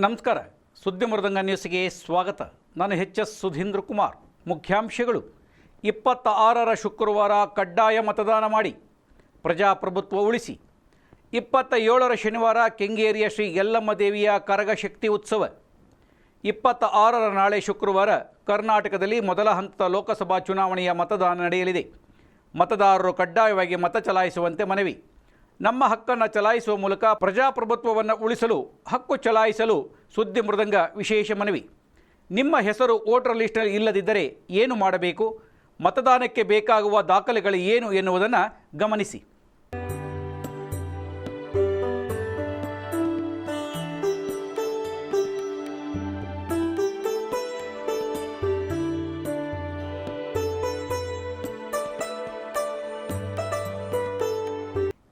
ನಮಸ್ಕಾರ. ಸುದ್ದಿ ಮೃದಂಗ ನ್ಯೂಸ್ಗೆ ಸ್ವಾಗತ. ನಾನು ಎಚ್ ಎಸ್ ಸುಧೀಂದ್ರ ಕುಮಾರ್. ಮುಖ್ಯಾಂಶಗಳು. ಇಪ್ಪತ್ತ ಆರರ ಶುಕ್ರವಾರ ಕಡ್ಡಾಯ ಮತದಾನ ಮಾಡಿ. ಪ್ರಜಾಪ್ರಭುತ್ವ ಉಳಿಸಿ. ಇಪ್ಪತ್ತ ಏಳರ ಶನಿವಾರ ಕೆಂಗೇರಿಯ ಶ್ರೀ ಯಲ್ಲಮ್ಮ ದೇವಿಯ ಕರಗಶಕ್ತಿ ಉತ್ಸವ. ಇಪ್ಪತ್ತ ಆರರ ನಾಳೆ ಶುಕ್ರವಾರ ಕರ್ನಾಟಕದಲ್ಲಿ ಮೊದಲ ಹಂತದ ಲೋಕಸಭಾ ಚುನಾವಣೆಯ ಮತದಾನ ನಡೆಯಲಿದೆ. ಮತದಾರರು ಕಡ್ಡಾಯವಾಗಿ ಮತ ಚಲಾಯಿಸುವಂತೆ ಮನವಿ. ನಮ್ಮ ಹಕ್ಕನ್ನು ಚಲಾಯಿಸುವ ಮೂಲಕ ಪ್ರಜಾಪ್ರಭುತ್ವವನ್ನು ಉಳಿಸಲು, ಹಕ್ಕು ಚಲಾಯಿಸಲು ಸುದ್ದಿ ಮೃದಂಗ ವಿಶೇಷ ಮನವಿ. ನಿಮ್ಮ ಹೆಸರು ವೋಟರ್ ಲಿಸ್ಟ್ನಲ್ಲಿ ಇಲ್ಲದಿದ್ದರೆ ಏನು ಮಾಡಬೇಕು? ಮತದಾನಕ್ಕೆ ಬೇಕಾಗುವ ದಾಖಲೆಗಳು ಏನು ಎನ್ನುವುದನ್ನು ಗಮನಿಸಿ.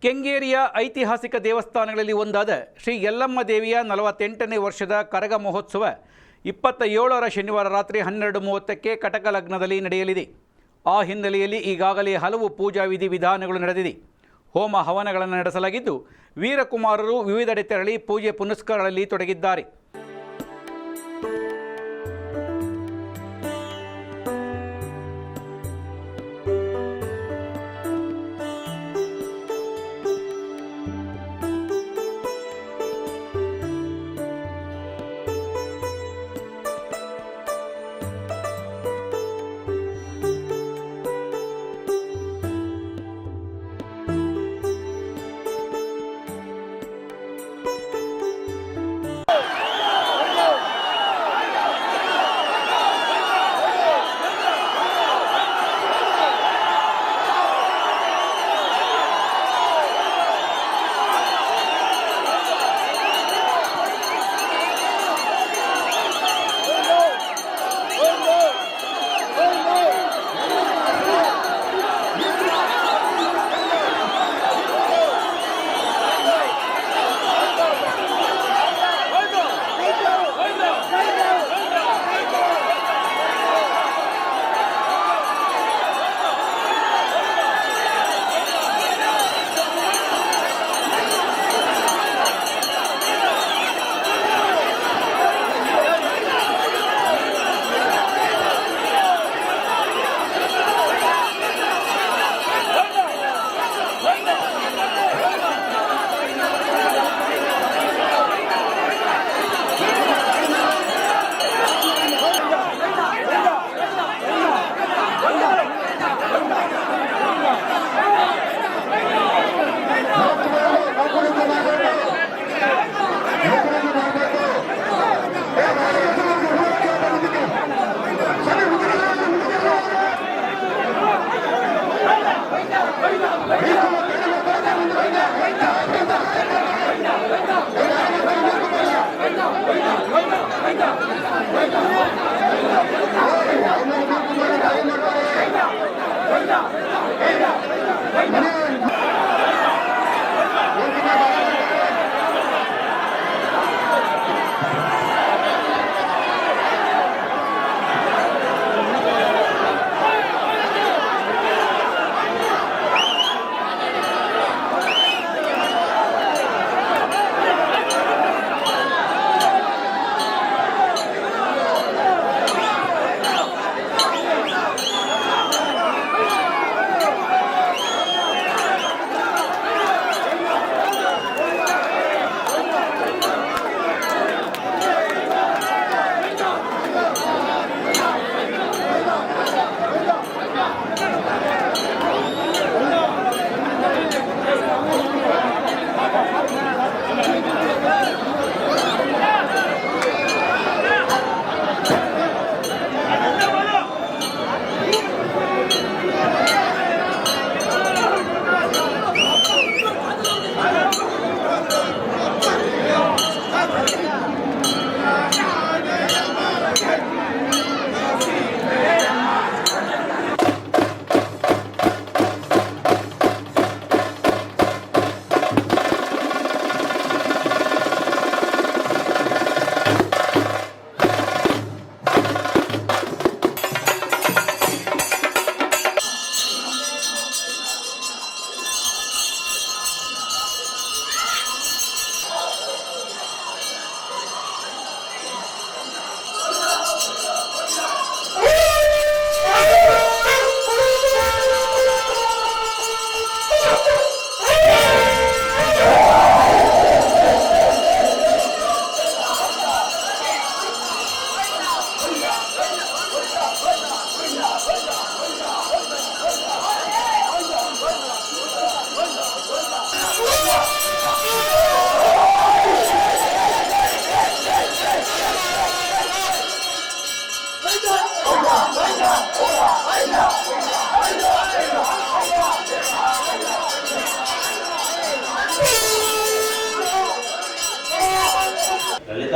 ಕೆಂಗೇರಿಯ ಐತಿಹಾಸಿಕ ದೇವಸ್ಥಾನಗಳಲ್ಲಿ ಒಂದಾದ ಶ್ರೀ ಯಲ್ಲಮ್ಮ ದೇವಿಯ ನಲವತ್ತೆಂಟನೇ ವರ್ಷದ ಕರಗ ಮಹೋತ್ಸವ ಇಪ್ಪತ್ತ ಏಳರ ಶನಿವಾರ ರಾತ್ರಿ ಹನ್ನೆರಡು ಮೂವತ್ತಕ್ಕೆ ಕಟಕ ಲಗ್ನದಲ್ಲಿ ನಡೆಯಲಿದೆ. ಆ ಹಿನ್ನೆಲೆಯಲ್ಲಿ ಈಗಾಗಲೇ ಹಲವು ಪೂಜಾ ವಿಧಿ ವಿಧಾನಗಳು ನಡೆದಿದೆ. ಹೋಮ ಹವನಗಳನ್ನು ನಡೆಸಲಾಗಿದ್ದು, ವೀರಕುಮಾರರು ವಿವಿಧೆಡೆ ತೆರಳಿ ಪೂಜೆ ಪುನಸ್ಕಾರಗಳಲ್ಲಿ ತೊಡಗಿದ್ದಾರೆ.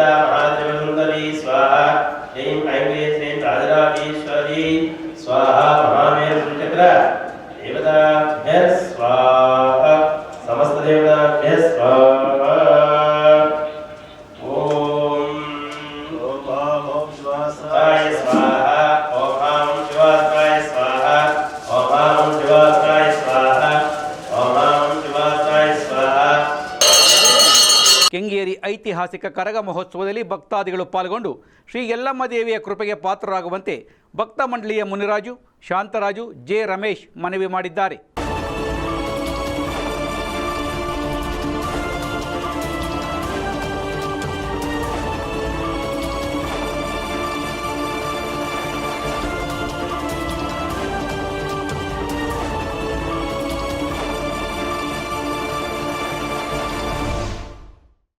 that ಐತಿಹಾಸಿಕ ಕರಗ ಮಹೋತ್ಸವದಲ್ಲಿ ಭಕ್ತಾದಿಗಳು ಪಾಲ್ಗೊಂಡು ಶ್ರೀ ಯಲ್ಲಮ್ಮ ದೇವಿಯ ಕೃಪೆಗೆ ಪಾತ್ರರಾಗುವಂತೆ ಭಕ್ತ ಮಂಡಳಿಯ ಮುನಿರಾಜು, ಶಾಂತರಾಜು, ಜೆ ರಮೇಶ್ ಮನವಿ ಮಾಡಿದ್ದಾರೆ.